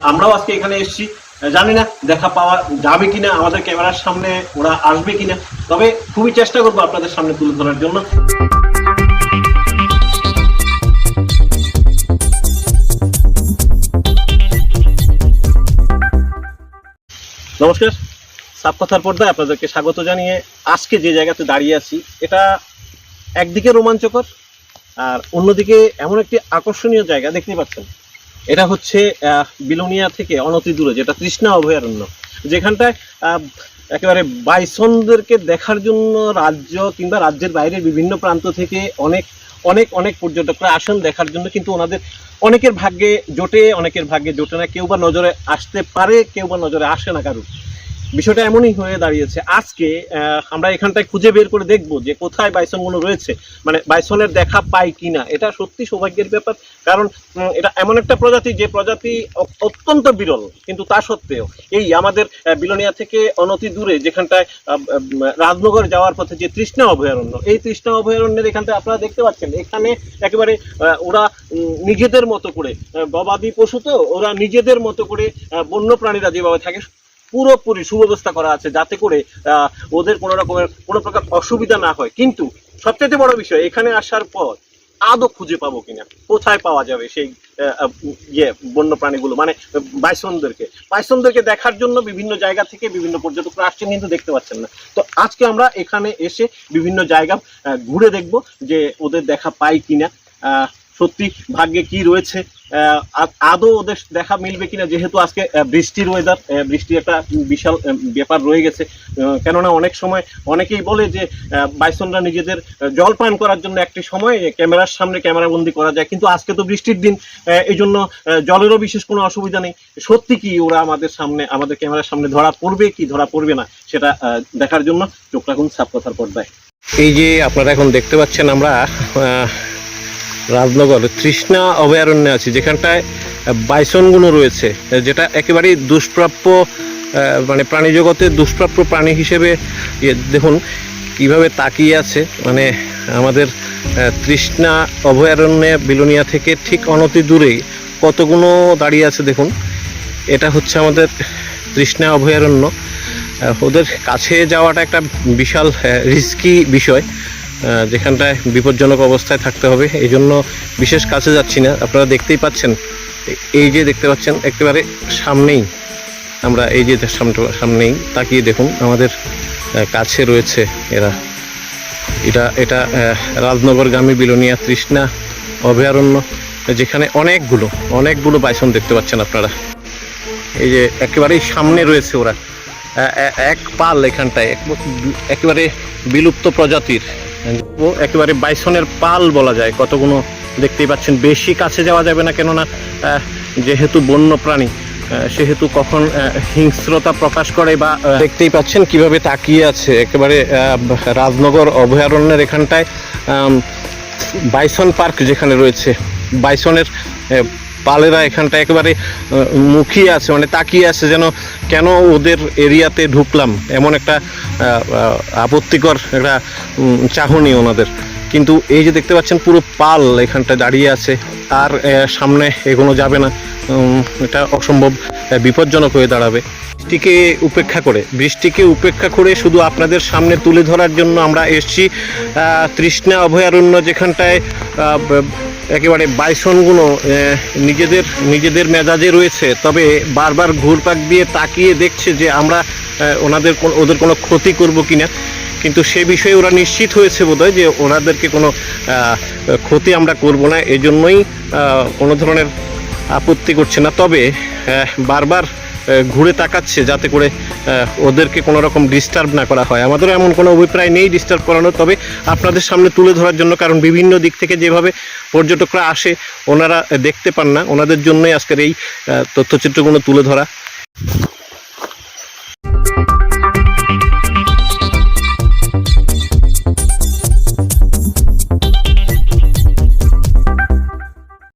আমরাও আজকে এখানে এসেছি। জানি না দেখা পাওয়া যাবে কিনা, আমাদের ক্যামেরার সামনে ওরা আসবে কিনা। তবে খুবই চেষ্টা করব আপনাদের সামনে তুলে ধরার জন্য। নমস্কার। সাপ কথার পর্দায় আপনাদেরকে স্বাগত জানিয়ে আজকে যে জায়গাতে দাঁড়িয়ে আছি, এটা একদিকে রোমাঞ্চকর আর অন্যদিকে এমন একটি আকর্ষণীয় জায়গা দেখতে পাচ্ছেন। এটা হচ্ছে বিলোনিয়া থেকে অনতি দূরে, যেটা তৃষ্ণা অভয়ারণ্য। যেখানটায় একেবারে বাইসনদেরকে দেখার জন্য রাজ্য কিংবা রাজ্যের বাইরে বিভিন্ন প্রান্ত থেকে অনেক অনেক অনেক পর্যটকরা আসেন দেখার জন্য, কিন্তু ওনাদের অনেকের ভাগ্যে জোটে, অনেকের ভাগ্যে জোটে না, কেউ বা নজরে আসতে পারে, কেউ বা নজরে আসে না কারুর। বিষয়টা এমনই হয়ে দাঁড়িয়েছে। আজকে আমরা এখানটায় খুঁজে বের করে দেখব যে কোথায় বাইসনগুলো রয়েছে মানে বাইসনের দেখা পাই কিনা। এটা সত্যি সৌভাগ্যের ব্যাপার, কারণ এটা এমন একটা প্রজাতি যে প্রজাতি অত্যন্ত বিরল, কিন্তু তা সত্ত্বেও এই আমাদের বিলোনিয়া থেকে অনতি দূরে যেখানটায় রাজনগর যাওয়ার পথে যে তৃষ্ণা অভয়ারণ্য, এই তৃষ্ণা অভয়ারণ্যের এখানটায় আপনারা দেখতে পাচ্ছেন, এখানে একেবারে ওরা নিজেদের মতো করে গবাদি পশু তো, ওরা নিজেদের মতো করে বন্য প্রাণীরা যেভাবে থাকে পুরোপুরি সুব্যবস্থা করা আছে যাতে করে ওদের কোনো রকমের কোনো প্রকার অসুবিধা না হয়। কিন্তু সবচেয়ে বড় বিষয়, এখানে আসার পর আদৌ খুঁজে পাবো কিনা? কোথায় পাওয়া যাবে সেই ইয়ে বন্য প্রাণীগুলো মানে বাইসনদেরকে। বাইসনদেরকে দেখার জন্য বিভিন্ন জায়গা থেকে বিভিন্ন পর্যটকরা আসছেন, কিন্তু দেখতে পাচ্ছেন না। তো আজকে আমরা এখানে এসে বিভিন্ন জায়গা ঘুরে দেখব যে ওদের দেখা পাই কিনা। সত্যি ভাগ্যে কি রয়েছে? আদৌ ওদের দেখা মিলবে কিনা? যেহেতু আজকে বৃষ্টির ওয়েদার বৃষ্টি একটা বিশাল ব্যাপার রয়ে গেছে। কেননা অনেক সময় অনেকেই বলে যে বাইসনরা নিজেদের জল পান করার জন্য একটি সময় ক্যামেরার সামনে ক্যামেরাবন্দি করা যায়। কিন্তু আজকে তো বৃষ্টির দিন এই জন্য জলেরও বিশেষ কোনো অসুবিধা নেই। সত্যি কি ওরা আমাদের সামনে, আমাদের ক্যামেরার সামনে ধরা পড়বে কি ধরা পড়বে না, সেটা দেখার জন্য চোখ রাখুন সাপকথার পর্দায়। এই যে আপনারা এখন দেখতে পাচ্ছেন আমরা রাজনগর, তৃষ্ণা অভয়ারণ্যে আছি, যেখানটায় বাইসনগুলো রয়েছে যেটা একেবারেই দুষ্প্রাপ্য মানে প্রাণী জগতের দুষ্প্রাপ্য প্রাণী হিসেবে ইয়ে দেখুন, কীভাবে তাকিয়ে আছে মানে আমাদের তৃষ্ণা অভয়ারণ্যে বিলোনিয়া থেকে ঠিক অনতি দূরেই কতগুলো দাঁড়িয়ে আছে দেখুন, এটা হচ্ছে আমাদের তৃষ্ণা অভয়ারণ্য ওদের কাছে যাওয়াটা একটা বিশাল রিস্কি বিষয় যেখানটায় বিপজ্জনক অবস্থায় থাকতে হবে, এই জন্য বিশেষ কাছে যাচ্ছি না। আপনারা দেখতেই পাচ্ছেন, এই যে দেখতে পাচ্ছেন, একেবারে সামনেই, আমরা এই যে সামনে সামনেই তাকিয়ে দেখুন, আমাদের কাছে রয়েছে এরা। এটা এটা রাজনগরগামী বিলোনিয়া তৃষ্ণা অভয়ারণ্য, যেখানে অনেকগুলো অনেকগুলো বাইসন দেখতে পাচ্ছেন আপনারা। এই যে একেবারেই সামনে রয়েছে ওরা। এক পাল এখানটায়, এক- একেবারে বিলুপ্ত প্রজাতির। একেবারে বাইসনের পাল বলা যায়। কতগুলো দেখতেই পাচ্ছেন, বেশি কাছে যাওয়া যাবে না কেননা যেহেতু বন্য প্রাণী সেহেতু কখন হিংস্রতা প্রকাশ করে বা দেখতেই পাচ্ছেন কীভাবে তাকিয়ে আছে। একেবারে রাজনগর অভয়ারণ্যের এখানটায় বাইসন পার্ক যেখানে রয়েছে। বাইসনের পালেরা এখানটা একেবারে মুখিয়ে আছে মানে তাকিয়ে আছে যেন কেন ওদের এরিয়াতে ঢুকলাম। এমন একটা আপত্তিকর একটা চাহনি ওনাদের। কিন্তু এই যে দেখতে পাচ্ছেন পুরো পাল এখানটা দাঁড়িয়ে আছে আর সামনে এগোনো যাবে না। এটা অসম্ভব বিপজ্জনক হয়ে দাঁড়াবে। বৃষ্টিকে উপেক্ষা করে, বৃষ্টিকে উপেক্ষা করে শুধু আপনাদের সামনে তুলে ধরার জন্য আমরা এসছি তৃষ্ণা অভয়ারণ্য যেখানটায় একেবারে বাইসনগুলো নিজেদের নিজেদের মেজাজে রয়েছে। তবে বারবার ঘুরপাক দিয়ে তাকিয়ে দেখছে যে আমরা ওনাদের ওদের কোনো ক্ষতি করব কিনা। কিন্তু সে বিষয়ে ওরা নিশ্চিত হয়েছে বোধহয় যে ওনাদেরকে কোনো ক্ষতি আমরা করব না। এজন্যই কোনো ধরনের আপত্তি করছে না। তবে বারবার ঘুরে তাকাচ্ছে যাতে করে ওদেরকে কোনো রকম ডিস্টার্ব না করা হয়। আমাদেরও এমন কোনো অভিপ্রায় নেই ডিস্টার্ব করানোর, তবে আপনাদের সামনে তুলে ধরার জন্য, কারণ বিভিন্ন দিক থেকে যেভাবে পর্যটকরা আসে, ওনারা দেখতে পান না। ওনাদের জন্যই আজকের এই তথ্যচিত্রগুলো তুলে ধরা।